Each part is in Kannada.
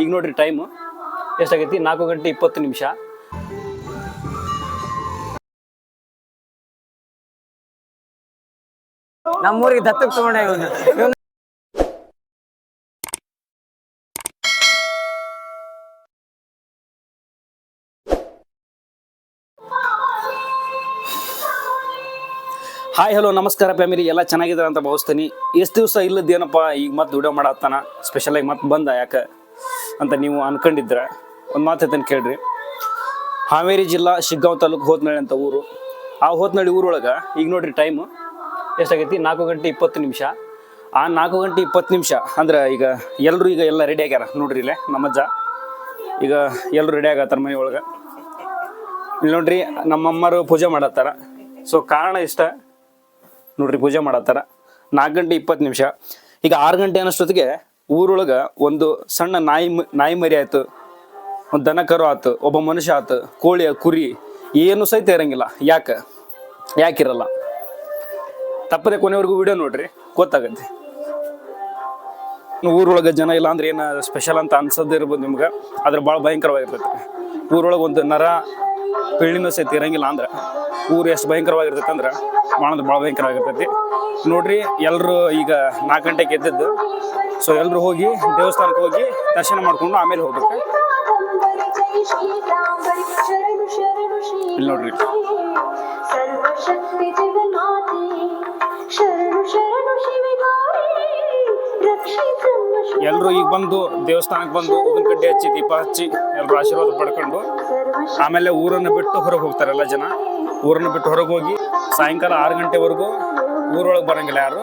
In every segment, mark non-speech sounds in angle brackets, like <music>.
ಈಗ ನೋಡ್ರಿ ಟೈಮು ಎಷ್ಟಾಗೈತಿ? ನಾಲ್ಕು ಗಂಟೆ ಇಪ್ಪತ್ತು ನಿಮಿಷ. ನಮ್ಮೂರಿಗೆ ದತ್ತಕ್ಕೆ ತಗೊಂಡೆ ಹಾಯ್ ಹಲೋ ನಮಸ್ಕಾರ ಫ್ಯಾಮಿಲಿ ಎಲ್ಲ ಚೆನ್ನಾಗಿದ್ದಾರೆ ಅಂತ ಭಾವಿಸ್ತೀನಿ. ಎಷ್ಟು ದಿವಸ ಇಲ್ಲದೇನಪ್ಪ ಈಗ ಮತ್ತೆ ವಿಡಿಯೋ ಮಾಡತ್ತಾನ. ಸ್ಪೆಷಲಾಗಿ ಮತ್ತೆ ಬಂದ ಯಾಕೆ? ಅಂತ ನೀವು ಅನ್ಕೊಂಡಿದ್ರೆ ಒಂದು ಮಾತು ಹೇಳ್ತೇನೆ ಕೇಳ್ರಿ. ಹಾವೇರಿ ಜಿಲ್ಲಾ ಶಿಗ್ಗಾಂವ್ ತಾಲೂಕು ಹೋತ್ನಳ್ಳಿ ಅಂತ ಊರು. ಆ ಹೋತ್ನಳ್ಳಿ ಊರೊಳಗೆ, ಈಗ ನೋಡ್ರಿ ಟೈಮು ಎಷ್ಟಾಗೈತಿ? ನಾಲ್ಕು ಗಂಟೆ ಇಪ್ಪತ್ತು ನಿಮಿಷ. ಆ ನಾಲ್ಕು ಗಂಟೆ ಇಪ್ಪತ್ತು ನಿಮಿಷ, ಅಂದ್ರೆ ಈಗ ಎಲ್ಲರೂ ಈಗ ಎಲ್ಲ ರೆಡಿ ಆಗ್ಯಾರ. ನೋಡ್ರಿ ಇಲ್ಲೇ ನಮ್ಮಜ್ಜ ಈಗ ಎಲ್ಲರೂ ರೆಡಿ ಆಗತ್ತಾರ ಮನೆ ಒಳಗೆ. ಇಲ್ಲಿ ನೋಡ್ರಿ ನಮ್ಮಮ್ಮರು ಪೂಜೆ ಮಾಡತ್ತಾರ. ಸೊ ಕಾರಣ ಇಷ್ಟ. ನೋಡ್ರಿ ಪೂಜೆ ಮಾಡತ್ತಾರ. ನಾಲ್ಕು ಗಂಟೆ ಇಪ್ಪತ್ತು ನಿಮಿಷ. ಈಗ ಆರು ಗಂಟೆ ಅನ್ನೋಷ್ಟೊತ್ತಿಗೆ ಊರೊಳಗೆ ಒಂದು ಸಣ್ಣ ನಾಯಿ ನಾಯಿ ಮರಿ ಆಯ್ತು, ಒಂದು ದನ ಕರು ಆತು, ಒಬ್ಬ ಮನುಷ್ಯ ಆತು ಕೋಳಿ ಕುರಿ, ಏನು ಸಹಿತ ಇರಂಗಿಲ್ಲ. ಯಾಕೆ? ಯಾಕಿರಲ್ಲ? ತಪ್ಪದೆ ಕೊನೆವರೆಗೂ ವಿಡಿಯೋ ನೋಡ್ರಿ, ಗೊತ್ತಾಗತ್ತೆ. ಊರೊಳಗೆ ಜನ ಇಲ್ಲ ಅಂದ್ರೆ ಏನು ಸ್ಪೆಷಲ್ ಅಂತ ಅನ್ಸೋದು ಇರ್ಬೋದು ನಿಮ್ಗೆ. ಆದ್ರೆ ಭಾಳ ಭಯಂಕರವಾಗಿರ್ತೈತಿ. ಊರೊಳಗೆ ಒಂದು ನರ ಪೀಳಿನೂ ಸಹಿತ ಇರಂಗಿಲ್ಲ ಅಂದ್ರೆ. ಊರು ಎಷ್ಟು ಭಯಂಕರವಾಗಿರ್ತೈತೆ ಅಂದ್ರೆ ಭಾಳ ಅಂದ್ರೆ ಭಾಳ ಭಯಂಕರವಾಗಿರ್ತೈತಿ. ನೋಡ್ರಿ ಎಲ್ಲರೂ ಈಗ ನಾಲ್ಕು ಗಂಟೆಗೆ ಎದ್ದಿದ್ದು. ಸೊ ಎಲ್ಲರೂ ಹೋಗಿ ದೇವಸ್ಥಾನಕ್ಕೆ ಹೋಗಿ ದರ್ಶನ ಮಾಡ್ಕೊಂಡು ಆಮೇಲೆ ಹೋಗ್ಬೇಕು. ಇಲ್ಲಿ ನೋಡ್ರಿ. ಎಲ್ಲರೂ ಈಗ ಬಂದು ದೇವಸ್ಥಾನಕ್ಕೆ ಬಂದು ಊದಿನ ಕಡ್ಡಿ ಹಚ್ಚಿ ದೀಪ ಹಚ್ಚಿ ಎಲ್ಲರೂ ಆಶೀರ್ವಾದ ಪಡ್ಕೊಂಡು ಆಮೇಲೆ ಊರನ್ನು ಬಿಟ್ಟು ಹೊರಗೆ ಹೋಗ್ತಾರೆ ಎಲ್ಲ ಜನ. ಊರನ್ನು ಬಿಟ್ಟು ಹೊರಗೆ ಹೋಗಿ ಸಾಯಂಕಾಲ ಆರು ಗಂಟೆವರೆಗೂ ಊರೊಳಗೆ ಬರಂಗಿಲ್ಲ ಯಾರು?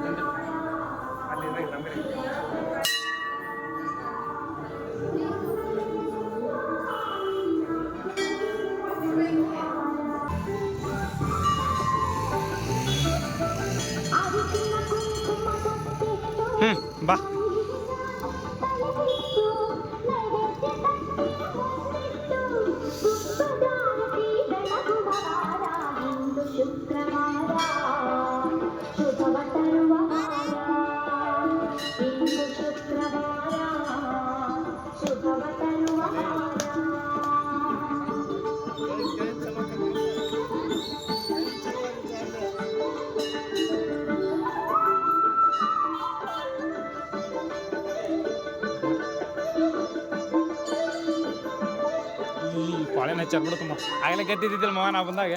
ಹಚ್ಚಾರ ಬಿಡು ತುಂಬ ಆಗಲೇ ಗೆದ್ದಿದ್ದಿಲ್ಲ ಮಗ ನಾ ಬಂದಾಗ.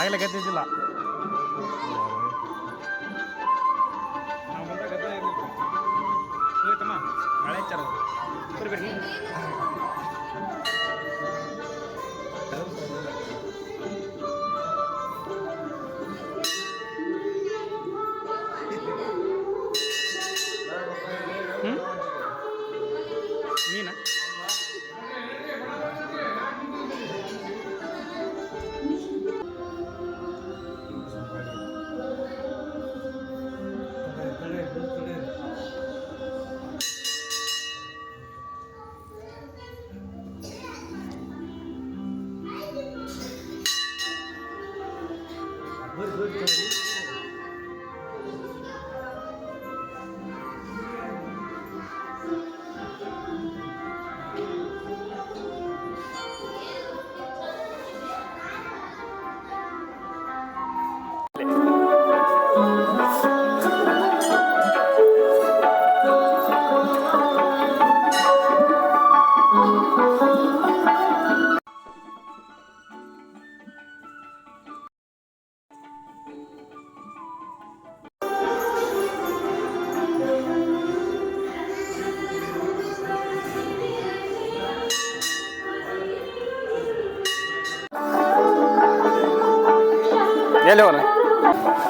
ಆಗಲೇ ಗೆದ್ದಿದ್ದಿಲ್ಲ. ನಾವು ಮಳೆ ಹಚ್ಚಾರ ಬರ್ರಿ.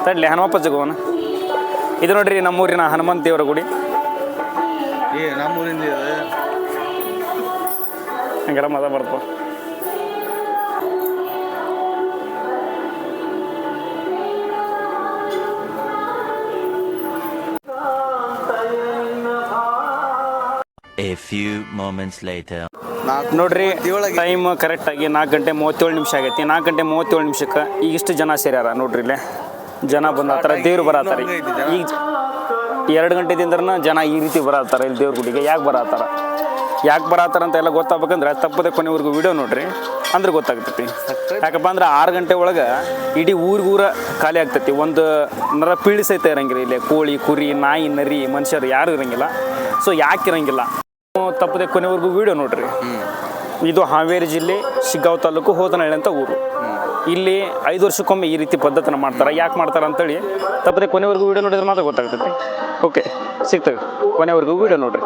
ತಡ್ಲಿ ಹನುಮಪ್ಪ ಜಗವನ. ಇದು ನೋಡ್ರಿ ನಮ್ಮೂರಿನ ಹನುಮಂತ ದೇವರ ಗುಡಿ. ಏ ನಮ್ಮೂರಿಂದ ಇದೆ. ಹಂಗೆಲ್ಲ ಮದ ಬರ್ತಾವ. A few moments later. ನೋಡ್ರಿ ಟೈಮ್ ಟೈಮ್ ಕರೆಕ್ಟಾಗಿ ನಾಲ್ಕು ಗಂಟೆ ಮೂವತ್ತೇಳು ನಿಮಿಷ ಆಗೈತಿ. ನಾಲ್ಕು ಗಂಟೆ ಮೂವತ್ತೇಳು ನಿಮಿಷಕ್ಕೆ ಈಗಿಷ್ಟು ಜನ ಸೇರ್ಯಾರ ನೋಡ್ರಿ ಇಲ್ಲೇ. ಜನ ಬಂದಾತಾರ ದೇವ್ರು ಬರತ್ತಾರ. ಈಗ ಎರಡು ಗಂಟೆದಿಂದ್ರನ ಜನ ಈ ರೀತಿ ಬರತ್ತಾರ ಇಲ್ಲಿ ದೇವ್ರ ಗುಡಿಗೆ. ಯಾಕೆ ಬರತ್ತಾರ? ಯಾಕೆ ಬರತ್ತಾರ ಅಂತ ಎಲ್ಲ ಗೊತ್ತಾಗ್ಬೇಕಂದ್ರೆ ತಪ್ಪದೆ ಕೊನೆವರೆಗೂ ವಿಡಿಯೋ ನೋಡ್ರಿ ಅಂದ್ರೆ ಗೊತ್ತಾಗ್ತೈತಿ. ಯಾಕಪ್ಪ ಅಂದ್ರೆ ಆರು ಗಂಟೆ ಒಳಗೆ ಇಡೀ ಊರಿಗೂರ ಖಾಲಿ ಆಗ್ತೈತಿ. ಒಂದು ನರ ಪೀಳಿಸೈತೆ ಇರಂಗಿಲ್ಲ ಇಲ್ಲಿ. ಕೋಳಿ ಕುರಿ ನಾಯಿ ನರಿ ಮನುಷ್ಯರು ಯಾರು ಇರಂಗಿಲ್ಲ. ಸೊ ಯಾಕೆ ಇರಂಗಿಲ್ಲ? ತಪ್ಪದೆ ಕೊನೆವರೆಗೂ ವಿಡಿಯೋ ನೋಡ್ರಿ. ಇದು ಹಾವೇರಿ ಜಿಲ್ಲೆ ಶಿಗ್ಗಾವ್ ತಾಲೂಕು ಹೋದನಹಳ್ಳಿ ಅಂತ ಊರು. ಇಲ್ಲಿ ಐದು ವರ್ಷಕ್ಕೊಮ್ಮೆ ಈ ರೀತಿ ಪದ್ಧತಿನ ಮಾಡ್ತಾರೆ. ಯಾಕೆ ಮಾಡ್ತಾರೆ ಅಂತೇಳಿ ತಪ್ಪದೆ ಕೊನೆವರೆಗೂ ವಿಡಿಯೋ ನೋಡಿದ್ರೆ ಮಾತ್ರ ಗೊತ್ತಾಗ್ತೈತಿ ಓಕೆ ಸಿಗ್ತದೆ. ಕೊನೆವರೆಗೂ ವಿಡಿಯೋ ನೋಡ್ರಿ.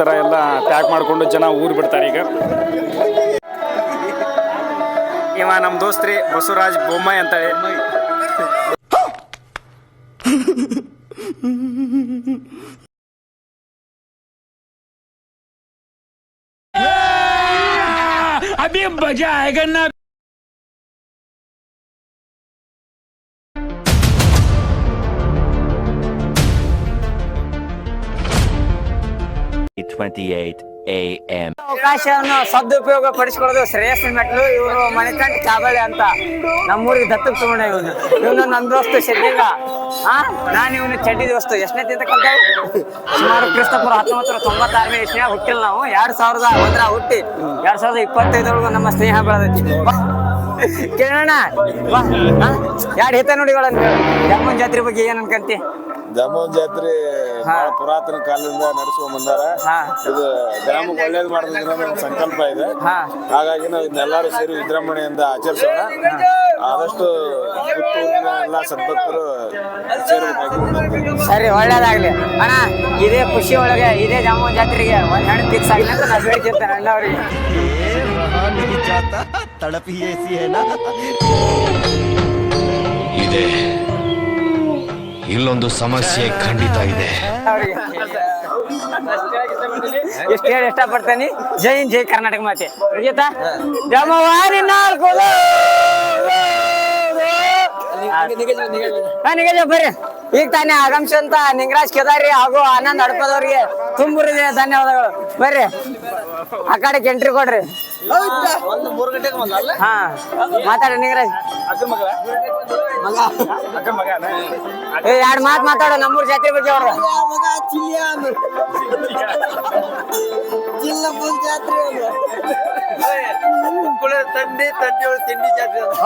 ಥರ ಎಲ್ಲ ಪ್ಯಾಕ್ ಮಾಡಿಕೊಂಡು ಜನ ಊರು ಬಿಡ್ತಾರೆ ಈಗ. ಇವ ನಮ್ಮ ದೋಸ್ತ್ರಿ ಬಸವರಾಜ್ ಬೊಮ್ಮಾಯಿ a.m. ಅವಕಾಶವನ್ನು ಸದುಪಯೋಗ ಪಡಿಸ್ಕೊಳ್ಳೋದು ಶ್ರೇಯಸ್ ಮೆಟ್ಲು ಇವರು ಮಣಿಕಂಠ ಕಾಬಳೆ ಅಂತ ನಮ್ಮೂರಿಗೆ ದತ್ತಕ್ಕೆ ತಗೊಂಡ ಇವನು ಇವನು ನನ್ನ ದೋಸ್ತು ಶೆಟ್ಟಿಗ ನಾನು ಇವನು ಚಡ್ಡಿ ದೋಸ್ತು ಎಷ್ಟನೇ ತಿಂತ ಕಲ್ತ? ಸುಮಾರು ಕ್ರಿಸ್ತಪುರ ಹತ್ತೊಂಬತ್ತು ತೊಂಬತ್ತಾರನೇ ಇಸ್ವಿಯ ಹುಟ್ಟಿಲ್ಲ ನಾವು. ಎರಡ್ ಸಾವಿರದ ಒಂದರ ಹುಟ್ಟಿ. ಎರಡ್ ಸಾವಿರದ ಇಪ್ಪತ್ತೈದರೊಳಗೂ ನಮ್ಮ ಸ್ನೇಹ ಬೆಳೆದೈತಿ. ಕೇಳೋಣ. ಎರಡು ಹಿತ ನುಡಿಗಳನ್ನು ಜಮ್ಮನ್ ಜಾತ್ರೆ ಬಗ್ಗೆ ಏನ್ ಅನ್ಕಂತಿ? ದಮನ್ ಜಾತ್ರೆ ಬಹಳ ಪುರಾತನ ಕಾಲದಿಂದ ನಡೆಸುವ ಮುಂದಾರ ಇದು ಗ್ರಾಮಕ್ಕೆ ಒಳ್ಳೇದು ಮಾಡಿದ್ರೆ ನಮ್ಮ ಸಂಕಲ್ಪ ಇದೆ ಹಾಗಾಗಿ ನಾವು ಇದನ್ನೆಲ್ಲರೂ ಸೇರಿ ವಿಜೃಂಭಣೆಯಿಂದ ಆಚರಿಸೋಣ ಆದಷ್ಟು ಎಲ್ಲ ಸಂಪತ್ತರು ಸರಿ ಒಳ್ಳೇದಾಗ್ಲಿ ಅಣ್ಣ ಇದೇ ಖುಷಿ ಒಳಗೆ ಇದೇ ಜಾಮೂನ್ ಜಾತ್ರೆಗೆ ಒಂದ್ ಹೆಣ್ಣು ಫಿಕ್ಸ್ ಆಗಲಿ ಅಂತ ನಾನು ಹೇಳ್ತಿರ್ತೇನೆ ಎಲ್ಲವರಿಗೆ ತಡಪಿ ಏಸಿ ಏನಾ ಇದೆ ಇಲ್ಲೊಂದು ಸಮಸ್ಯೆ ಖಂಡಿತ ಇದೆ. ಎಷ್ಟು ಹೇಳಿ ಇಷ್ಟಪಡ್ತೇನೆ ಜೈನ್ ಜೈ ಕರ್ನಾಟಕ ಮಾತೆ. ನಾಲ್ಕು ಬರ್ರಿ. ಈಗ ತಾನೇ ಆಗಮಿಸಿದಂತ ನಿಂಗರಾಜ್ ಕೆದಾರಿ ಹಾಗೂ ಆನಂದ್ ಅಡ್ಪದವ್ರಿಗೆ ತುಂಬುರಿದೆ ಧನ್ಯವಾದಗಳು. ಬರ್ರಿ. ಆ ಕಡೆಗೆ ಎಂಟ್ರಿ ಕೊಡ್ರಿ ಹಾ ಮಾತಾಡ್ರಿ ನಿಂಗರಾಜ್ ಏ ಎರಡು ಮಾತು ಮಾತಾಡೋ ನಮ್ಮೂರ್ ಜಾತ್ರೆ ಬಗ್ಗೆ ಅವ್ರ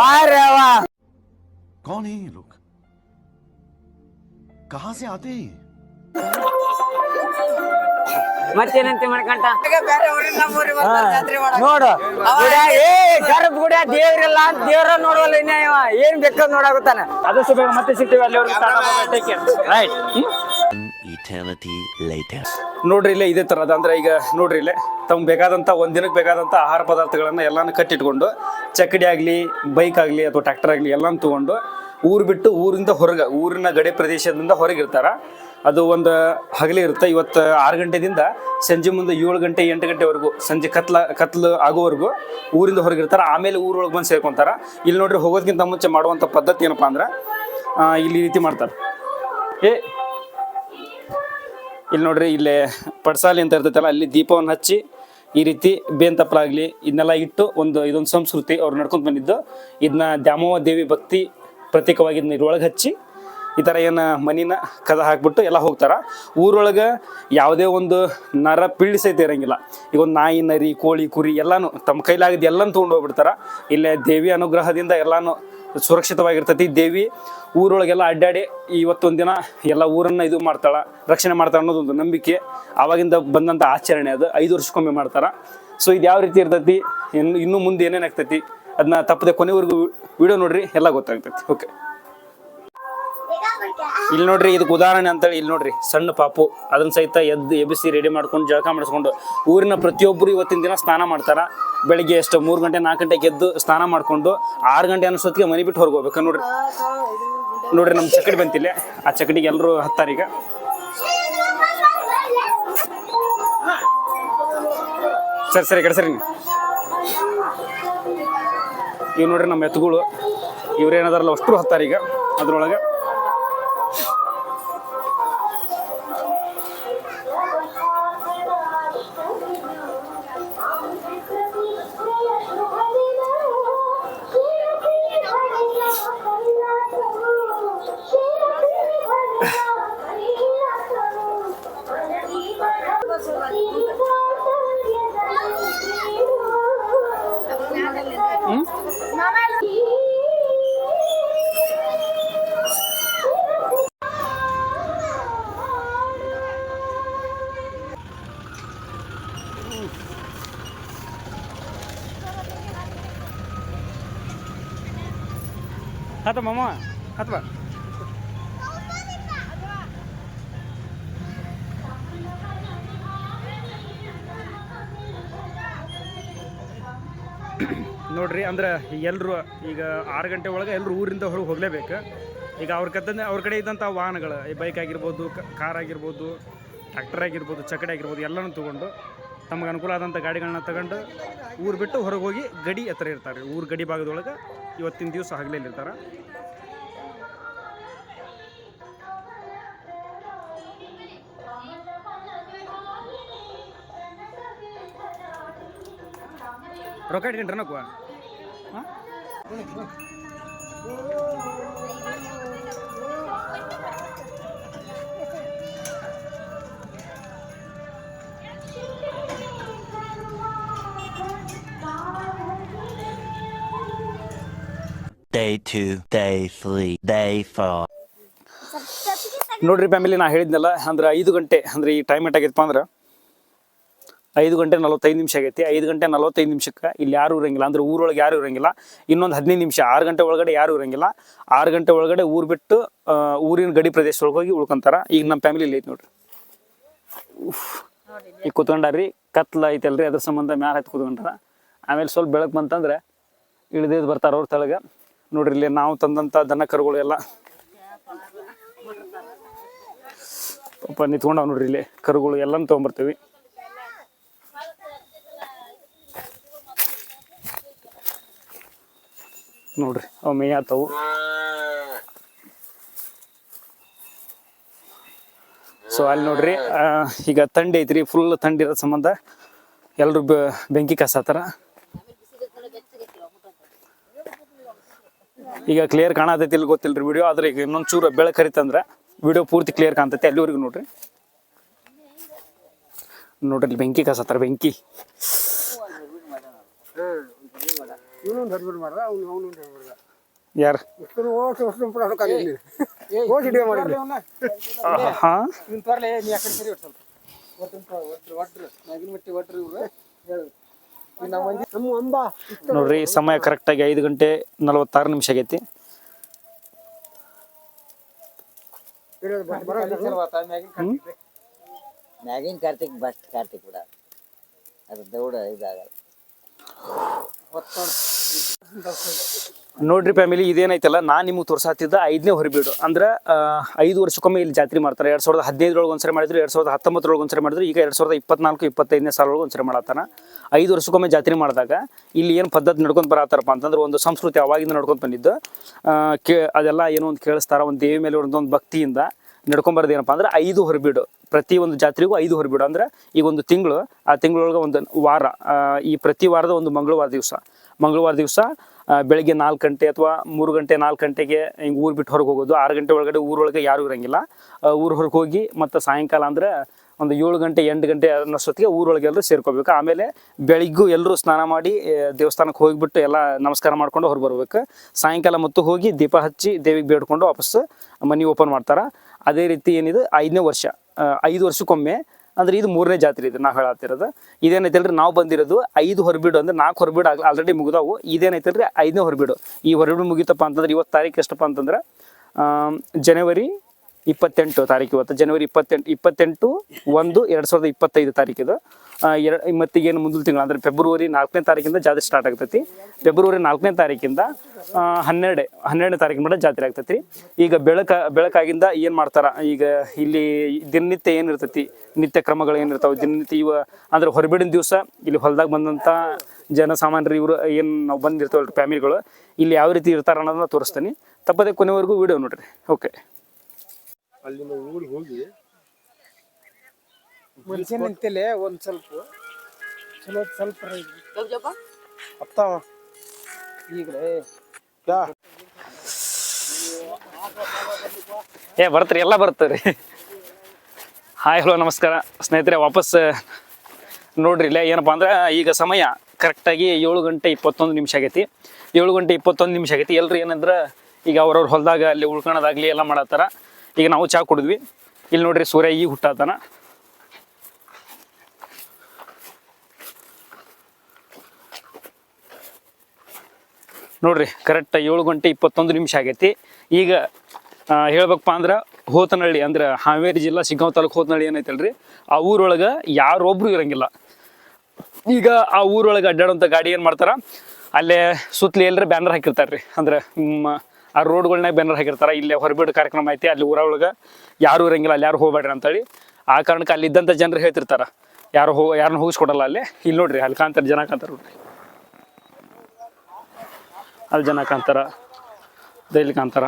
ಅರೆ ವಾ कौन है ये लोग कहाँ से आते हैं ये? ಮತ್ತೇನಂತೆ ಮಾಡ್ಕಂಟ ನೋಡು. ಏ ಗರ್ಭ ಗುಡಿಯ ದೇವ್ರಿಲ್ಲ ಅಂತ ದೇವ್ರ ನೋಡೋಲ್ಲ ಇನ್ನ ಇವ. ಏನ್ ಬೇಕಾದ್ ನೋಡಾಗುತ್ತಾನ. ಆದಷ್ಟು ಬೇಗ ಮತ್ತೆ ಸಿಗ್ತೀವಿ ಅಲ್ಲಿವರೆಗೆ ರೈಟ್ later. ನೋಡ್ರಿ ಇಲ್ಲೇ ಇದೇ ಥರದ ಅಂದ್ರೆ ಈಗ ನೋಡ್ರಿ ಇಲ್ಲೇ ತಮ್ಗೆ ಬೇಕಾದಂಥ ಒಂದು ದಿನಕ್ಕೆ ಬೇಕಾದಂಥ ಆಹಾರ ಪದಾರ್ಥಗಳನ್ನ ಎಲ್ಲಾನು ಕಟ್ಟಿಟ್ಕೊಂಡು ಚಕ್ಕಡಿ ಆಗಲಿ ಬೈಕ್ ಆಗಲಿ ಅಥವಾ ಟ್ರ್ಯಾಕ್ಟರ್ ಆಗಲಿ ಎಲ್ಲಾನು ತಗೊಂಡು ಊರು ಬಿಟ್ಟು ಊರಿಂದ ಹೊರಗೆ ಊರಿನ ಗಡಿ ಪ್ರದೇಶದಿಂದ ಹೊರಗಿರ್ತಾರ. ಅದು ಒಂದು ಹಗಲಿ ಇರುತ್ತೆ. ಇವತ್ತು ಆರು ಗಂಟೆದಿಂದ ಸಂಜೆ ಮುಂದೆ ಏಳು ಗಂಟೆ, ಎಂಟು ಗಂಟೆವರೆಗೂ, ಸಂಜೆ ಕತ್ಲ, ಕತ್ಲು ಆಗೋವರೆಗೂ ಊರಿಂದ ಹೊರಗಿರ್ತಾರೆ. ಆಮೇಲೆ ಊರೊಳಗೆ ಬಂದು ಸೇರ್ಕೊಂತಾರೆ. ಇಲ್ಲಿ ನೋಡ್ರಿ ಹೋಗೋದಕ್ಕಿಂತ ಮುಂಚೆ ಮಾಡುವಂಥ ಪದ್ಧತಿ ಏನಪ್ಪ ಅಂದ್ರೆ ಇಲ್ಲಿ ರೀತಿ ಮಾಡ್ತಾರೆ. ಏ, ಇಲ್ಲಿ ನೋಡ್ರಿ ಇಲ್ಲಿ ಪಡ್ಸಾಲಿ ಅಂತ ಇರ್ತೈತಲ್ಲ, ಅಲ್ಲಿ ದೀಪವನ್ನು ಹಚ್ಚಿ ಈ ರೀತಿ ಬೇನ್ ತಪ್ಪಲಾಗ್ಲಿ, ಇದನ್ನೆಲ್ಲ ಇಟ್ಟು ಒಂದು, ಇದೊಂದು ಸಂಸ್ಕೃತಿ ಅವ್ರು ನಡ್ಕೊಂಡು ಬಂದಿದ್ದು. ಇದನ್ನ ದ್ಯಾಮವ್ವ ದೇವಿ ಭಕ್ತಿ ಪ್ರತ್ಯೇಕವಾಗಿ ಇದನ್ನ ಇದ್ರೊಳಗೆ ಹಚ್ಚಿ ಈ ಥರ ಏನು ಮನಿನ ಕದ ಹಾಕ್ಬಿಟ್ಟು ಎಲ್ಲ ಹೋಗ್ತಾರೆ. ಊರೊಳಗೆ ಯಾವುದೇ ಒಂದು ನರ ಪೀಳಿ ಸಹಿತ ಇರಂಗಿಲ್ಲ. ಈಗ ಒಂದು ನಾಯಿ, ನರಿ, ಕೋಳಿ, ಕುರಿ ಎಲ್ಲಾನು ತಮ್ಮ ಕೈಲಾಗಿದ್ದು ಎಲ್ಲಾನು ತೊಗೊಂಡು ಹೋಗ್ಬಿಡ್ತಾರ. ಇಲ್ಲೇ ದೇವಿ ಅನುಗ್ರಹದಿಂದ ಎಲ್ಲಾನು ಸುರಕ್ಷಿತವಾಗಿರ್ತೈತಿ. ದೇವಿ ಊರೊಳಗೆಲ್ಲ ಅಡ್ಡಾಡಿ ಇವತ್ತೊಂದು ದಿನ ಎಲ್ಲ ಊರನ್ನ ಇದು ಮಾಡ್ತಾಳ, ರಕ್ಷಣೆ ಮಾಡ್ತಾಳೆ ಅನ್ನೋದು ಒಂದು ನಂಬಿಕೆ. ಆವಾಗಿಂದ ಬಂದಂಥ ಆಚರಣೆ ಅದು. ಐದು ವರ್ಷಕ್ಕೊಮ್ಮೆ ಮಾಡ್ತಾರ. ಸೊ ಇದು ಯಾವ ರೀತಿ ಇರ್ತೈತಿ? ಇನ್ನು ಇನ್ನು ಮುಂದೆ ಏನೇನು ಆಗ್ತೈತಿ? ಅದನ್ನ ತಪ್ಪದೆ ಕೊನೆವರೆಗೂ ವಿಡಿಯೋ ನೋಡ್ರಿ, ಎಲ್ಲ ಗೊತ್ತಾಗ್ತೈತಿ. ಓಕೆ ಇಲ್ಲಿ ನೋಡ್ರಿ, ಇದಕ್ಕೆ ಉದಾಹರಣೆ ಅಂತೇಳಿ ಇಲ್ಲಿ ನೋಡ್ರಿ, ಸಣ್ಣ ಪಾಪು. ಅದನ್ನ ಸಹಿತ ಎದ್ದು ಎಬ್ಬಿಸಿ ರೆಡಿ ಮಾಡ್ಕೊಂಡು ಜಳಕ ಮಾಡಿಸ್ಕೊಂಡು ಊರಿನ ಪ್ರತಿಯೊಬ್ಬರು ಇವತ್ತಿನ ದಿನ ಸ್ನಾನ ಮಾಡ್ತಾರ. ಬೆಳಿಗ್ಗೆ ಎಷ್ಟು ಮೂರು ಗಂಟೆ, ನಾಲ್ಕು ಗಂಟೆಗೆ ಎದ್ದು ಸ್ನಾನ ಮಾಡ್ಕೊಂಡು ಆರು ಗಂಟೆ ಅನ್ನೋಷ್ಟೊತ್ತಿಗೆ ಮನೆ ಬಿಟ್ಟು ಹೊರಗೆ ಹೋಗ್ಬೇಕು. ನೋಡ್ರಿ ನೋಡ್ರಿ ನಮ್ಮ ಚಕಡಿ ಬಂತಿಲ್ಲ. ಆ ಚಕಡಿಗೆ ಎಲ್ಲರೂ ಹತ್ತಾರೀಗ ಸರಿ ಸರಿ ಕಡೆ ಸರಿ ಇವ್ ನೋಡ್ರಿ ನಮ್ಮ ಎತ್ತುಗಳು ಇವ್ರೇನದಾರಲ್ಲ ಅಷ್ಟು ಹತ್ತಾರೀಗ ಅದ್ರೊಳಗೆ. ಹತ್ತ ಮಾಮ ಹತ್ತ ಬಾ ನೋಡ್ರಿ, ಅಂದ್ರೆ ಎಲ್ಲರೂ ಈಗ ಆರು ಗಂಟೆ ಒಳಗೆ ಎಲ್ಲರೂ ಊರಿಂದ ಹೊರಗೆ ಹೋಗಲೇಬೇಕು. ಈಗ ಅವ್ರ ಕದ್ದ ಅವ್ರ ಕಡೆ ಇದ್ದಂಥ ವಾಹನಗಳು, ಈ ಬೈಕ್ ಆಗಿರ್ಬೋದು ಕಾರ್ ಆಗಿರ್ಬೋದು ಟ್ರ್ಯಾಕ್ಟರ್ ಆಗಿರ್ಬೋದು, ಚಕಡೆ ಆಗಿರ್ಬೋದು, ಎಲ್ಲನೂ ತೊಗೊಂಡು ತಮಗೆ ಅನುಕೂಲ ಆದಂಥ ಗಾಡಿಗಳನ್ನ ತಗೊಂಡು ಊರು ಬಿಟ್ಟು ಹೊರಗೆ ಹೋಗಿ ಗಡಿ ಹತ್ರ ಇರ್ತಾರೆ. ಊರು ಗಡಿ ಭಾಗದೊಳಗೆ ಇವತ್ತಿನ ದಿವಸ ಇರ್ತಾರೆ ರೊಕ್ಕ ಇಟ್ಕೊಂಡ್ರನಕ್ವ ಹಾಂ? Day two, day three, day four. ನೋಡ್ರಿ ಫ್ಯಾಮಿಲಿ ನಾ ಹೇಳಿದ್ನಲ್ಲ ಅಂದ್ರೆ ಐದು ಗಂಟೆ ಅಂದ್ರೆ ಈ ಟೈಮ್ ಎಷ್ಟಾಗೈತಪ್ಪ ಅಂದ್ರೆ? ಐದು ಗಂಟೆ ನಲವತ್ತೈದು ನಿಮಿಷ ಆಗೈತಿ. ಐದು ಗಂಟೆ ನಲವತ್ತೈದು ನಿಮಿಷಕ್ಕೆ ಇಲ್ಲಿ ಯಾರು ಇರಂಗಿಲ್ಲ. ಅಂದ್ರೆ ಊರೊಳಗೆ ಯಾರು ಇರಂಗಿಲ್ಲ. ಇನ್ನೊಂದು ಹದಿನೈದು ನಿಮಿಷ ಆರು ಗಂಟೆ ಒಳಗಡೆ ಯಾರು ಇರಂಗಿಲ್ಲ. ಆರು ಗಂಟೆ ಒಳಗಡೆ ಊರು ಬಿಟ್ಟು ಊರಿನ ಗಡಿ ಪ್ರದೇಶದೊಳಗೆ ಹೋಗಿ ಉಳ್ಕೊಂತಾರ. ಈಗ ನಮ್ಮ ಫ್ಯಾಮಿಲಿ ಇಲ್ಲಿ ಐತಿ ನೋಡ್ರಿ. ಈಗ ಕುತ್ಕೊಂಡಾರ್ರಿ ಕತ್ಲ ಐತಲ್ರಿ ಅದ್ರ ಸಂಬಂಧ ಮ್ಯಾಲ ಹತ್ತು ಕೂತ್ಕೊಂಡಾರ. ಆಮೇಲೆ ಸ್ವಲ್ಪ ಬೆಳಕು ಬಂತಂದ್ರೆ ಇಳಿದಿದ್ದು ಬರ್ತಾರ ಅವ್ರ ತೆಳಗೆ. ನೋಡ್ರಿ, ಇಲ್ಲಿ ನಾವು ತಂದಂಥ ದನ ಕರುಗಳು ಎಲ್ಲ. ಪಾಪ ನಿಂತ್ಕೊಂಡವ್ ನೋಡ್ರಿ, ಇಲ್ಲಿ ಕರುಗಳು ಎಲ್ಲಾನು ತೊಗೊಂಬರ್ತೀವಿ. ನೋಡ್ರಿ, ಅವ ಮೇಯಾತವು ಸೊ ಅಲ್ಲಿ ನೋಡ್ರಿ ಈಗ ಥಂಡಿ ಐತ್ರಿ ಫುಲ್ ಥಂಡಿ ಇರೋ ಸಂಬಂಧ ಎಲ್ಲರೂ ಬೆಂಕಿ ಕಾಸತ್ತಾರ ಈಗ ಕ್ಲಿಯರ್ ಕಾಣತೈತಿ ಇಲ್ಲಿ ರೀ ವಿಡಿಯೋ ಆದ್ರೆ ಈಗ ಇನ್ನೊಂದು ಚೂರು ಹರಿತಂದ್ರೆ ವಿಡಿಯೋ ಪೂರ್ತಿ ಕ್ಲಿಯರ್ ಕಾಣ್ತೈತಿ. ಅಲ್ಲಿವರೆಗೂ ನೋಡ್ರಿ? ನೋಡ್ರಿ ಇಲ್ಲಿ ಬೆಂಕಿ ಕಸತ್ತಾರ, ಬೆಂಕಿ. ಯಾರು? ಹಾ ನೋಡ್ರಿ ಸಮಯ ಕರೆಕ್ಟಾಗಿ ಐದು ಗಂಟೆ ನಲವತ್ತಾರು ನಿಮಿಷ ಆಗೈತಿ. ಮ್ಯಾಗಿನ ಕಾರ್ತಿಕ್ ಬಸ್ಟ್ ಕಾರ್ತಿಕ್ ಬಿಡ. ಅದು ದೌಡ ಇದಾಗಲ್ಲ. ನೋಡ್ರಿ ಫ್ಯಾಮಿಲಿ ಇದೇನೈತಲ್ಲ, ನಾನು ನಿಮಗೆ ತೋರ್ಸಾತಿದ್ದ ಐದನೇ ಹೊರಬೀಡು. ಅಂದ್ರೆ ಐದು ವರ್ಷಕ್ಕೊಮ್ಮೆ ಇಲ್ಲಿ ಜಾತ್ರೆ ಮಾಡ್ತಾರೆ. ಎರಡು ಸಾವಿರದ ಹದಿನೈದರೊಳಗೆ ಒಂದ್ಸರಿ ಮಾಡಿದ್ರು, ಎರಡು ಸಾವಿರದ ಹತ್ತೊಂಬತ್ತರೊಳಗೆ ಒಂದ್ಸರಿ ಮಾಡಿದ್ರು, ಈಗ ಎರಡು ಸಾವಿರದ ಇಪ್ಪತ್ನಾಲ್ಕು, ಇಪ್ಪತ್ತೈದನೇ ಸಾಲೊಳಗೆ ಒಂದ್ಸರಿ ಮಾಡತ್ತಾನ. ಐದು ವರ್ಷಕ್ಕೊಮ್ಮೆ ಜಾತ್ರೆ ಮಾಡಿದಾಗ ಇಲ್ಲಿ ಏನು ಪದ್ಧತಿ ನಡ್ಕೊಂಡು ಬರತ್ತಾರಪ್ಪ ಅಂತಂದ್ರೆ ಒಂದು ಸಂಸ್ಕೃತಿ ಅವಾಗಿಂದ ನಡ್ಕೊಂಡು ಬಂದಿದ್ದು. ಕೇ, ಅದೆಲ್ಲ ಏನೋ ಒಂದು ಕೇಳಿಸ್ತಾರ, ಒಂದು ದೇವಿ ಮೇಲೆ ಒಂದು ಭಕ್ತಿಯಿಂದ ನಡ್ಕೊಂಬರೋದು ಏನಪ್ಪ ಅಂದ್ರೆ ಐದು ಹೊರಬೀಡು. ಪ್ರತಿ ಒಂದು ಜಾತ್ರೆಗೂ ಐದು ಹೊರಬೀಡು. ಅಂದ್ರೆ ಈಗ ಒಂದು ತಿಂಗಳು, ಆ ತಿಂಗಳೊಳಗೆ ಒಂದು ವಾರ ಈ ಪ್ರತಿ ವಾರದ ಒಂದು ಮಂಗಳವಾರ ದಿವಸ. ಮಂಗಳವಾರ ದಿವಸ ಬೆಳಗ್ಗೆ ನಾಲ್ಕು ಗಂಟೆ ಅಥವಾ ಮೂರು ಗಂಟೆ ನಾಲ್ಕು ಗಂಟೆಗೆ ಹಿಂಗೆ ಊರು ಬಿಟ್ಟು ಹೊರಗೆ ಹೋಗೋದು. ಆರು ಗಂಟೆ ಒಳಗಡೆ ಊರೊಳಗೆ ಯಾರೂ ಇರಂಗಿಲ್ಲ. ಊರು ಹೊರಗೆ ಹೋಗಿ ಮತ್ತು ಸಾಯಂಕಾಲ ಅಂದ್ರೆ ಒಂದು ಏಳು ಗಂಟೆ, ಎಂಟು ಗಂಟೆ ಅನ್ನೋಷ್ಟೊತ್ತಿಗೆ ಊರೊಳಗೆ ಎಲ್ಲರೂ ಸೇರ್ಕೋಬೇಕು. ಆಮೇಲೆ ಬೆಳಿಗ್ಗೂ ಎಲ್ಲರೂ ಸ್ನಾನ ಮಾಡಿ ದೇವಸ್ಥಾನಕ್ಕೆ ಹೋಗಿಬಿಟ್ಟು ಎಲ್ಲ ನಮಸ್ಕಾರ ಮಾಡ್ಕೊಂಡು ಹೊರ ಬರ್ಬೇಕು. ಸಾಯಂಕಾಲ ಮತ್ತು ಹೋಗಿ ದೀಪ ಹಚ್ಚಿ ದೇವಿಗೆ ಬೇಡ್ಕೊಂಡು ವಾಪಸ್ ಮನೆ ಓಪನ್ ಮಾಡ್ತಾರೆ. ಅದೇ ರೀತಿ ಏನಿದೆ, ಐದನೇ ವರ್ಷ ಐದು ವರ್ಷಕ್ಕೊಮ್ಮೆ ಅಂದ್ರೆ ಇದು ಮೂರನೇ ಜಾತ್ರೆ ಇದು ನಾವು ಹೇಳತ್ತಿರೋದು ಇದೇನೈತೆ ಅಲ್ರಿ ನಾವು ಬಂದಿರೋದು ಐದು ಹೊರಬಿಡು ಅಂದ್ರೆ ನಾಲ್ಕು ಹೊರಬಿಡು ಆಲ್ರೆಡಿ ಮುಗಿದಾವು. ಇದೇನೈತೆ ಅಲ್ರಿ ಐದನೇ ಹೊರಬಿಡು. ಈ ಹೊರಬಿಡು ಮುಗಿತಪ್ಪ ಅಂತಂದ್ರೆ ಇವತ್ತು ತಾರೀಕು ಎಷ್ಟಪ್ಪ ಅಂತಂದ್ರೆ ಜನವರಿ ಇಪ್ಪತ್ತೆಂಟು ತಾರೀಕು, ಇವತ್ತು ಜನವರಿ ಇಪ್ಪತ್ತೆಂಟು ಇಪ್ಪತ್ತೆಂಟು ಒಂದು ಎರಡು ಸಾವಿರದ ಇಪ್ಪತ್ತೈದು ತಾರೀಕಿದು. ಎರಡು, ಮತ್ತೆ ಏನು ಮುಂದಿನ ತಿಂಗಳು, ಅಂದರೆ ಫೆಬ್ರವರಿ ನಾಲ್ಕನೇ ತಾರೀಕಿಂದ ಜಾತ್ರೆ ಸ್ಟಾರ್ಟ್ ಆಗ್ತೈತಿ. ಫೆಬ್ರವರಿ ನಾಲ್ಕನೇ ತಾರೀಕಿಂದ ಹನ್ನೆರಡೇ ಹನ್ನೆರಡು, ಹನ್ನೆರಡನೇ ತಾರೀಕಿನ ಮಟ್ಟ ಜಾತ್ರೆ ಆಗ್ತೈತಿ. ಈಗ ಬೆಳಕ, ಬೆಳಕಾಗಿಂದ ಏನು ಮಾಡ್ತಾರೆ? ಈಗ ಇಲ್ಲಿ ದಿನನಿತ್ಯ ಏನಿರ್ತೈತಿ ನಿತ್ಯ ಕ್ರಮಗಳು ಏನಿರ್ತಾವೆ ದಿನನಿತ್ಯ ಇವ, ಅಂದ್ರೆ ಹೊರಬಿಡಿನ ದಿವಸ ಇಲ್ಲಿ ಹೊಲದಾಗ ಬಂದಂಥ ಜನಸಾಮಾನ್ಯರು ಇವರು ಏನು ನಾವು ಬಂದಿರ್ತಾವಲ್ರಿ ಫ್ಯಾಮಿಲಿಗಳು ಇಲ್ಲಿ ಯಾವ ರೀತಿ ಇರ್ತಾರೆ ಅನ್ನೋದನ್ನ ತೋರಿಸ್ತೀನಿ. ತಪ್ಪದೆ ಕೊನೆವರೆಗೂ ವಿಡಿಯೋ ನೋಡ್ರಿ. ಓಕೆ ಮನುಷ್ಯ ನಿಂತಿಲ್ಲ ಒಂದು ಸ್ವಲ್ಪ. ಚಲೋ ಸ್ವಲ್ಪ ಅತ್ತಾವ ಈಗಲೇ. ಏ ಬರ್ತೀರಿ ಎಲ್ಲ ಬರ್ತೀರಿ. ಹಾಯ್ ಹಲೋ ನಮಸ್ಕಾರ. ಸ್ನೇಹಿತರೆ ವಾಪಸ್ ನೋಡ್ರಿ ಇಲ್ಲ ಏನಪ್ಪ ಅಂದ್ರೆ ಈಗ ಸಮಯ ಕರೆಕ್ಟಾಗಿ ಏಳು ಗಂಟೆ ಇಪ್ಪತ್ತೊಂದು ನಿಮಿಷ ಆಗೈತಿ. ಏಳು ಗಂಟೆ ಇಪ್ಪತ್ತೊಂದು ನಿಮಿಷ ಆಗೈತಿ. ಎಲ್ಲರೂ ಏನಂದ್ರೆ ಈಗ ಅವ್ರವ್ರ ಹೊಲದಾಗ ಅಲ್ಲಿ ಉಳ್ಕೊಳೋದಾಗ್ಲಿ ಎಲ್ಲ ಮಾಡತ್ತಾರ. ಈಗ ನಾವು ಚಹಾ ಕುಡಿದ್ವಿ. ಇಲ್ಲಿ ನೋಡ್ರಿ ಸೂರ್ಯ ಈಗ ಹುಟ್ಟಾತನ. ನೋಡ್ರಿ ಕರೆಕ್ಟ್ ಏಳು ಗಂಟೆ ಇಪ್ಪತ್ತೊಂದು ನಿಮಿಷ ಆಗೈತಿ. ಈಗ ಹೇಳ್ಬೇಕಪ್ಪ ಅಂದ್ರೆ ಹೋತನಹಳ್ಳಿ, ಅಂದ್ರೆ ಹಾವೇರಿ ಜಿಲ್ಲಾ ಸಿಗ್ಗಾಂವ್ ತಾಲೂಕು ಹೋತನಹಳ್ಳಿ ಏನೈತಲ್ರಿ? ಆ ಊರೊಳಗೆ ಯಾರೊಬ್ರು ಇರಂಗಿಲ್ಲ. ಈಗ ಆ ಊರೊಳಗೆ ಅಡ್ಡಾಡುವಂಥ ಗಾಡಿ ಏನು ಮಾಡ್ತಾರ? ಅಲ್ಲೇ ಸುತ್ತಲಿ ಎಲ್ಲರೂ ಬ್ಯಾನರ್ ಹಾಕಿರ್ತಾರೆ ರೀ ಅಂದ್ರೆ ಆ ರೋಡ್ಗಳ್ನಾಗ ಬ್ಯಾನರ್ ಹಾಕಿರ್ತಾರೆ. ಇಲ್ಲೇ ಹೊರಬಿಡು ಕಾರ್ಯಕ್ರಮ ಐತಿ, ಅಲ್ಲಿ ಊರ ಒಳಗೆ ಯಾರು ಇರಂಗಿಲ್ಲ, ಅಲ್ಲಿ ಯಾರು ಹೋಗ್ಬೇಡ್ರಿ ಅಂತೇಳಿ ಆ ಕಾರಣಕ್ಕೆ ಅಲ್ಲಿ ಇದ್ದಂಥ ಜನರು ಹೇಳ್ತಿರ್ತಾರ. ಯಾರು ಹೋಗ ಯಾರನ್ನ ಹೋಗಿಸ್ಕೊಡಲ್ಲ ಅಲ್ಲಿ. ಇಲ್ಲಿ ನೋಡ್ರಿ, ಅಲ್ಲಿ ಕಾಂತಾರೆ ಜನ ಕಾಂತಾರೆ ನೋಡ್ರಿ. ಅಲ್ಲಿ ಜನ ಕಾಂತಾರ ದೈಲಿ ಕಾಂತಾರ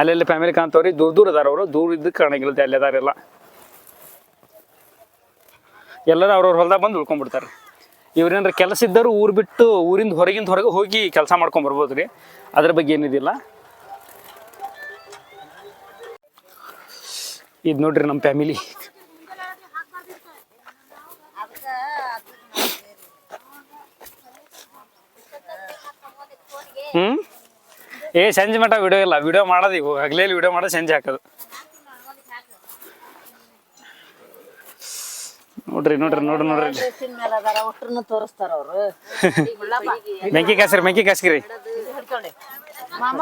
ಅಲ್ಲೆಲ್ಲಿ ಫ್ಯಾಮಿಲಿ ಕಾಣ್ತಾವ್ರಿ, ದೂರ ದೂರ ಅದಾರ ಅವರು, ದೂರ ಇದ್ದ ಕಾಣಂಗಿಲ್ಲ ಅಲ್ಲಿ ಅದಾರೆಲ್ಲ. ಎಲ್ಲರೂ ಅವ್ರವ್ರ ಹೊಲ್ದಾಗ ಬಂದು ಉಳ್ಕೊಂಡ್ಬಿಡ್ತಾರೆ ಇವ್ರೇನಾರ ಕೆಲಸ ಇದ್ದರು ಊರು ಬಿಟ್ಟು ಊರಿಂದ ಹೊರಗಿಂದ ಹೊರಗೆ ಹೋಗಿ ಕೆಲಸ ಮಾಡ್ಕೊಂಡು ಬರ್ಬೋದು ರೀ ಅದ್ರ ಬಗ್ಗೆ ಏನಿದಿಲ್ಲ. ಇದು ನೋಡ್ರಿ ನಮ್ಮ ಫ್ಯಾಮಿಲಿ. ಹ್ಞೂ ಏ, ಸಂಜೆ ಮಟ್ಟ ವಿಡಿಯೋ ಇಲ್ಲ. ವಿಡಿಯೋ ಮಾಡೋದು ಇವು ಹಗಲೇಲಿ ವಿಡಿಯೋ ಮಾಡೋದು ಸಂಜೆ ಹಾಕೋದು. ನೋಡ್ರಿ ನೋಡ್ರಿ ನೋಡ್ರಿ ನೋಡ್ರಿ ತೋರಿಸ್ತಾರ ಅವ್ರು ಮೆಂಕಿ ಕಾಸ್ರಿ ಮೆಂಕಿ ಕಾಸ್ಕಿರಿ ಮಾಮ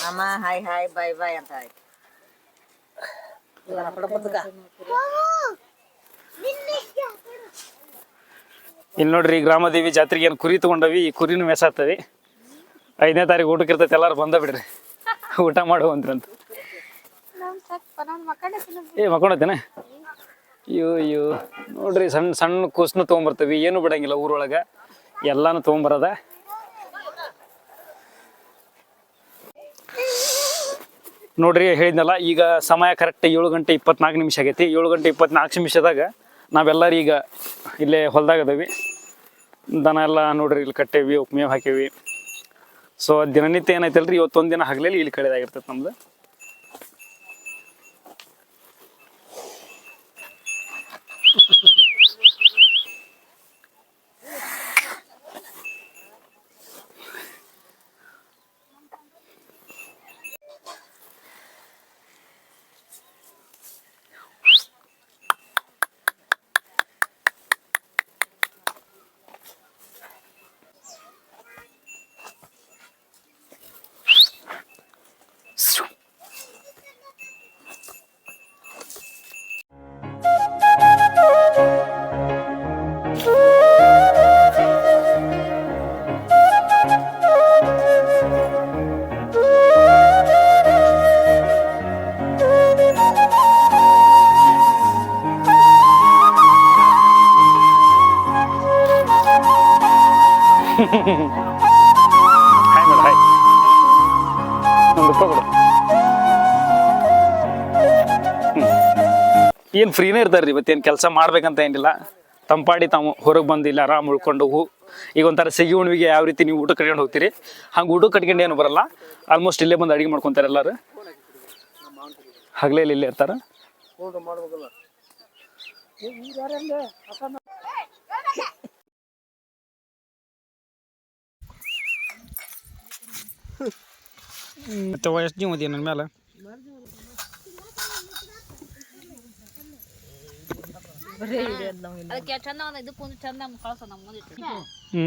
ಮಾಮ ಹಾಯ್ ಹಾಯ್ ಬಾಯ್ ಬಾಯ್ ಅಂತ ಆಯ್ತು ಇಲ್ಲಿ ನೋಡ್ರಿ ಗ್ರಾಮದೇವಿ ಜಾತ್ರೆಗೆ ಏನು ಕುರಿ ತಗೊಂಡವಿ ಈ ಕುರಿನೂ ಮೆಸಾತವಿ ಐದನೇ ತಾರೀಕು ಊಟಕ್ಕೆ ಇರ್ತೈತೆ ಎಲ್ಲಾರು ಬಂದ ಬಿಡ್ರಿ ಊಟ ಮಾಡುವಂತ್ರಿ ಅಂದ್ರಂತ ಏ ಮಕ್ಕೊಂಡತೇನೆ ಅಯ್ಯೋ ಅಯ್ಯೋ. ನೋಡ್ರಿ ಸಣ್ಣ ಸಣ್ಣ ಕೂಸ್ನು ತೊಗೊಂಬರ್ತೀವಿ. ಏನು ಬಿಡಂಗಿಲ್ಲ ಊರೊಳಗೆ. ಎಲ್ಲಾನು ತೊಗೊಂಬರದ. ನೋಡ್ರಿ, ಹೇಳಿದ್ನಲ್ಲ, ಈಗ ಸಮಯ ಕರೆಕ್ಟ್ ಏಳು ಗಂಟೆ ಇಪ್ಪತ್ನಾಲ್ಕು ನಿಮಿಷ ಆಗೈತಿ. ಏಳು ಗಂಟೆ ಇಪ್ಪತ್ನಾಲ್ಕು ನಿಮಿಷದಾಗ ನಾವೆಲ್ಲರೂ ಈಗ ಇಲ್ಲೇ ಹೊಲ್ದಾಗ ಅದಾವಿ ದನ ಎಲ್ಲ ನೋಡ್ರಿ, ಇಲ್ಲಿ ಕಟ್ಟೇವಿ, ಉಪ್ಮೇವ್ ಮೇವು ಹಾಕೇವಿ. ಸೊ ದಿನನಿತ್ಯ ಏನೈತಲ್ರಿ ಇವತ್ತೊಂದು ದಿನ ಹಗಲಲ್ಲಿ ಇಲ್ಲಿ ಕಳೆದಾಗಿರ್ತೈತೆ ನಮ್ದು. <laughs> ಹಾಯ್ ಹಾಯ್ ಏನು ಫ್ರೀನೇ ಇರ್ತಾರೆ ರೀ ಇವತ್ತೇನು ಕೆಲಸ ಮಾಡ್ಬೇಕಂತ ಏನಿಲ್ಲ. ತಂಪಾಡಿ ತಾವು ಹೊರಗೆ ಬಂದಿಲ್ಲ, ಆರಾಮ್ ಉಳ್ಕೊಂಡು ಹೂ. ಈಗ ಒಂಥರ ಸಿಗಿ ಉಣ್ವಿಗೆ ಯಾವ ರೀತಿ ನೀವು ಊಟ ಕಟ್ಕೊಂಡು ಹೋಗ್ತೀರಿ? ಹಂಗೆ ಊಟ ಕಟ್ಕೊಂಡು ಏನು ಬರಲ್ಲ. ಆಲ್ಮೋಸ್ಟ್ ಇಲ್ಲೇ ಬಂದು ಅಡಿಗೆ ಮಾಡ್ಕೊತಾರೆ ಎಲ್ಲರೂ. ಹಗಲೇಲಿ ಇಲ್ಲೇ ಇರ್ತಾರ. ಮತ್ತೆ ಎಷ್ಟು ಜೀವ ಅದಿ ನನ್ನ ಮೇಲೆ ಅದಕ್ಕೆ ಚಂದ ಒಂದು ಇದಕ್ಕೆ ಒಂದು ಚಂದ ಕಳ್ಸ ಹ್ಞೂ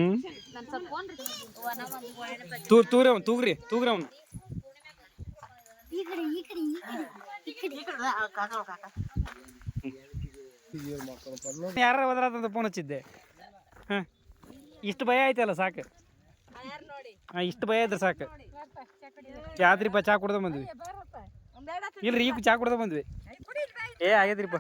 ಒಳ್ಳೆ ತೂರ್ ಅವ್ನು ತೂಗ್ರಿ ತೂಗ್ರಿ ಅವ್ನು. ಯಾರ ಹೋದ್ರಾತಂತ ಫೋನ್ ಹಚ್ಚಿದ್ದೆ? ಹಾಂ. ಇಷ್ಟು ಭಯ ಆಯ್ತಲ್ಲ ಸಾಕು? ಹಾಂ ಇಷ್ಟು ಭಯ ಇದ್ರೆ ಸಾಕು? ಯಾವ್ದ್ರಿಪ್ಪ ಚಾ ಕುಡ್ದ ಬಂದ್ವಿ. ಇಲ್ರಿ ಈಗ ಚಾ ಕುಡ್ದ ಬಂದ್ವಿ. ಏ ಆಗ್ಯದ್ರಿಪ್ಪ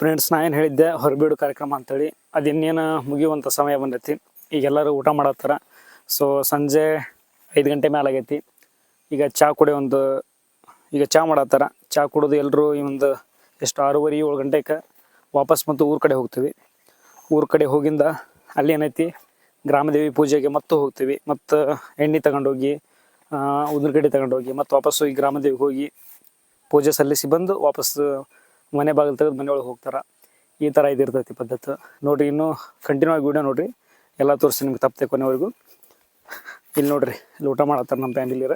ಫ್ರೆಂಡ್ಸ್ ನಾ ಏನು ಹೇಳಿದ್ದೆ ಹೊರಬೀಡು ಕಾರ್ಯಕ್ರಮ ಅಂತೇಳಿ. ಅದಿನ್ನೇನು ಮುಗಿಯುವಂಥ ಸಮಯ ಬಂದೈತಿ. ಈಗ ಎಲ್ಲರೂ ಊಟ ಮಾಡತ್ತಾರ ಸೊ ಸಂಜೆ ಐದು ಗಂಟೆ ಮೇಲೆ ಆಗೈತಿ. ಈಗ ಚಹಾ ಕುಡಿ ಒಂದು, ಈಗ ಚಾ ಮಾಡತ್ತಾರ. ಚಾ ಕುಡಿದು ಎಲ್ಲರೂ ಈ ಒಂದು ಎಷ್ಟು ಆರೂವರೆ, ಏಳು ಗಂಟೆಗೆ ವಾಪಸ್ ಮತ್ತು ಊರ ಕಡೆ ಹೋಗ್ತೀವಿ. ಊರ ಕಡೆ ಹೋಗಿಂದ ಅಲ್ಲಿ ಏನೈತಿ, ಗ್ರಾಮದೇವಿ ಪೂಜೆಗೆ ಮತ್ತು ಹೋಗ್ತೀವಿ. ಮತ್ತು ಎಣ್ಣೆ ತಗೊಂಡೋಗಿ ಉದ್ರ ಕಡೆ ತಗೊಂಡೋಗಿ, ಮತ್ತು ವಾಪಸ್ಸು ಈ ಗ್ರಾಮದೇವಿಗೆ ಹೋಗಿ ಪೂಜೆ ಸಲ್ಲಿಸಿ ಬಂದು ವಾಪಸ್ ಮನೆ ಬಾಗಿಲು ತೆಗೆದು ಮನೆಯೊಳಗೆ ಹೋಗ್ತಾರೆ. ಈ ಥರ ಇದಿರ್ತೈತಿ ಪದ್ಧತಿ. ನೋಡಿರಿ, ಇನ್ನೂ ಕಂಟಿನ್ಯೂ ಆಗಿ ವೀಡಿಯೋ ನೋಡಿರಿ. ಎಲ್ಲ ತೋರಿಸಿ ನಿಮ್ಗೆ ತಪ್ಪದೆ ಕೊನೆವರೆಗೂ. ಇಲ್ಲಿ ನೋಡ್ರಿ ಇಲ್ಲಿ ಊಟ ಮಾಡತ್ತಾರ ನಮ್ಮ ಫ್ಯಾಮಿಲಿಯರ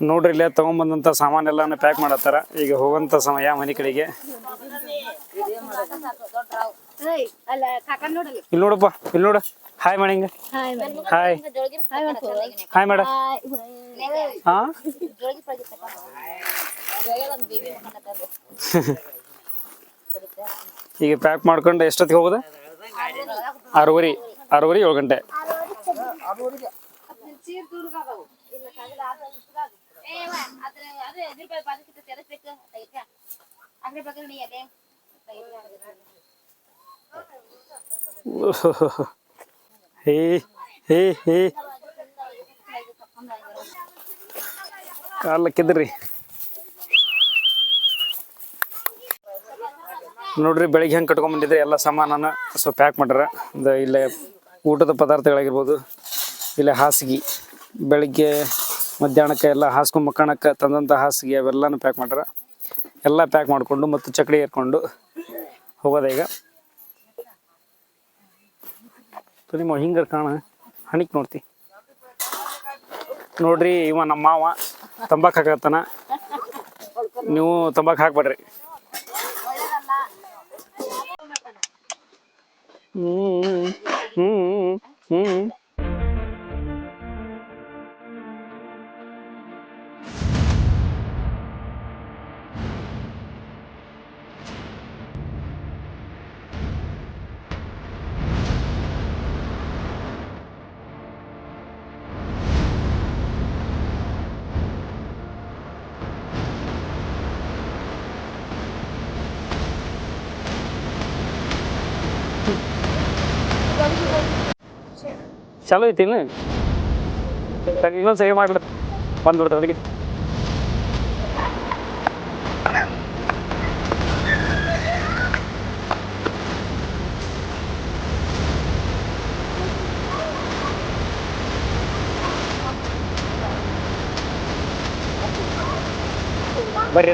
ನೋಡ್ರಿ ಇಲ್ಲೇ ತೊಗೊಂಬಂದಂಥ ಸಾಮಾನೆಲ್ಲನ ಪ್ಯಾಕ್ ಮಾಡತ್ತಾರ. ಈಗ ಹೋಗಂತ ಸಮಯ ಮನೆ ಕಡೆಗೆ. ಇಲ್ಲಿ ನೋಡಪ್ಪ ಇಲ್ಲಿ ನೋಡು. ಹಾಯ್ ಮಾಡಿಂಗ ಹಾಯ್ ಹಾಯ್ ಮೇಡ ಹಾ? <laughs> ಈಗ ಪ್ಯಾಕ್ ಮಾಡ್ಕೊಂಡು ಎಷ್ಟೊತ್ತಿಗೆ ಹೋಗೋದ? ಆರೂವರೆ. ಆರೂವರೆ ಏಳು ಗಂಟೆ. ಹೇ ಹೇ ಹೇ. ಕಾಲಕ್ಕಿದ್ರಿ ನೋಡ್ರಿ ಬೆಳಿಗ್ಗೆ ಹೆಂಗೆ ಕಟ್ಕೊಂಡ್ಬಂದಿದ್ರೆ ಎಲ್ಲ ಸಾಮಾನನ ಸೊ ಪ್ಯಾಕ್ ಮಾಡ್ಯಾರ ಇಲ್ಲೇ ಊಟದ ಪದಾರ್ಥಗಳಾಗಿರ್ಬೋದು, ಇಲ್ಲ ಹಾಸಿಗೆ, ಬೆಳಗ್ಗೆ, ಮಧ್ಯಾಹ್ನಕ್ಕೆ ಎಲ್ಲ ಹಾಸ್ಕೊಂಡು ಮಕ್ಕಳಕ್ಕೆ ತಂದಂಥ ಹಾಸಿಗೆ ಅವೆಲ್ಲನೂ ಪ್ಯಾಕ್ ಮಾಡ್ಯಾರ. ಎಲ್ಲ ಪ್ಯಾಕ್ ಮಾಡಿಕೊಂಡು ಮತ್ತು ಚಕಡಿ ಏರ್ಕೊಂಡು ಹೋಗೋದ ಈಗ. ನಿಮ್ಮ ಹಿಂಗಾರ ಕಾಣ, ಹಣಿಕ್ ನೋಡ್ತಿ. ನೋಡ್ರಿ, ಇವ ನಮ್ಮ ಮಾವ ತಂಬಾಕು ಹಾಕತ್ತಾನ ನೀವು ತಂಬಾಕು ಹಾಕ್ಬೇಡ್ರಿ. ಹ್ಮ್. Mm-hmm. mm-hmm. ಚಲೋ ಐತಿ ಇನ್ನು. ಇನ್ನೊಂದು ಸೇವ್ ಮಾಡ್ಲಿ ಬಂದ್ಬಿಡ್ತಾರೆ ಅದಕ್ಕೆ. ಬರ್ರಿ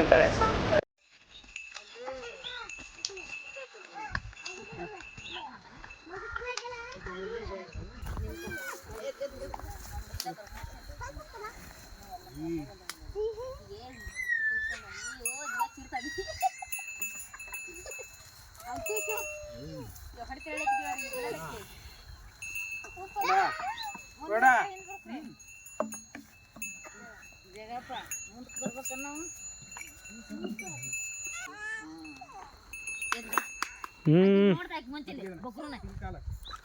ಜಗಪ್ಪ ಮುಂದಕ್ಕೆ ಬರ್ಬೇಕನ್ನ ಹ್ಮ್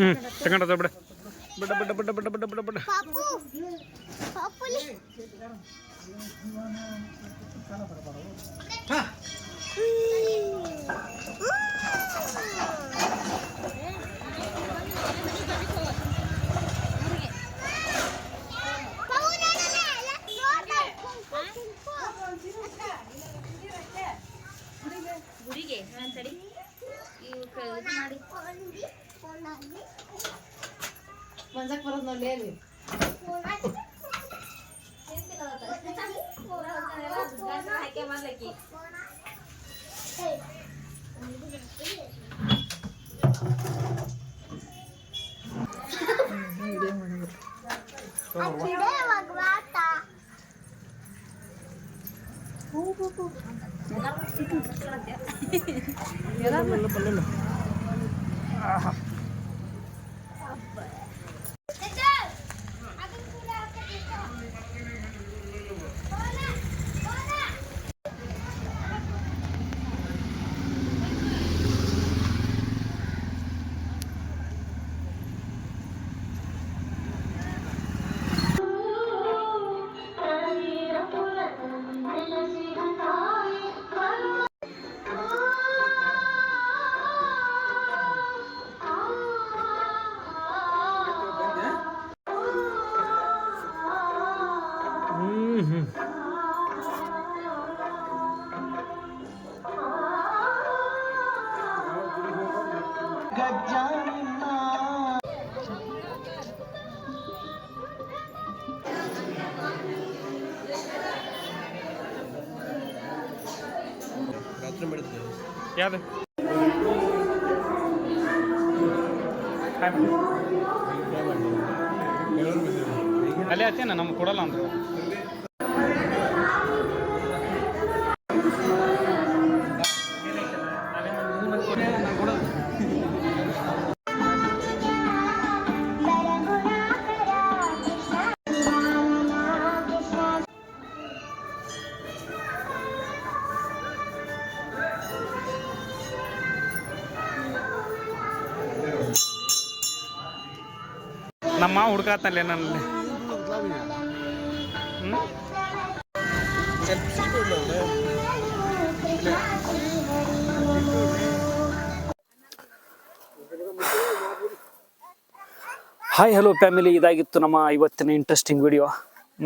ಹ್ಮ್ ತಗೊಂಡದ ಬಿಡ ಬಿಡ ಬಿಡ ಬಿಡ ಬಿಡ ಬಿಡ ಬಿಡ ಬಿಡ ಗುಡಿಗೆ ಸರಿ మంచకు పొరదు లేదు ఎలా పల్లెలు ఆహా. but ಹತ್ತೇನ ನಮ್ಗೆ ಕೊಡಲ್ಲ ಅಂತ ನಮ್ಮ ಹುಡುಕಾತಲ್ಲೇ ನನ್ನಲ್ಲಿ ಹಾಯ್ ಹಲೋ ಫ್ಯಾಮಿಲಿ ಇದಾಗಿತ್ತು ನಮ್ಮ ಇವತ್ತಿನ ಇಂಟ್ರೆಸ್ಟಿಂಗ್ ವಿಡಿಯೋ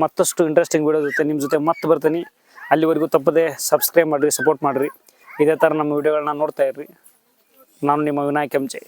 ಮತ್ತಷ್ಟು ಇಂಟ್ರೆಸ್ಟಿಂಗ್ ವಿಡಿಯೋ ಜೊತೆ ನಿಮ್ಮ ಜೊತೆ ಮತ್ತೆ ಬರ್ತೀನಿ. ಅಲ್ಲಿವರೆಗೂ ತಪ್ಪದೆ ಸಬ್ಸ್ಕ್ರೈಬ್ ಮಾಡಿರಿ ಸಪೋರ್ಟ್ ಮಾಡಿರಿ. ಇದೇ ಥರ ನಮ್ಮ ವಿಡಿಯೋಗಳನ್ನ ನೋಡ್ತಾ ಇರ್ರಿ. ನಾನು ನಿಮ್ಮ ವಿನಾಯಕ್ ಎಂಜೆ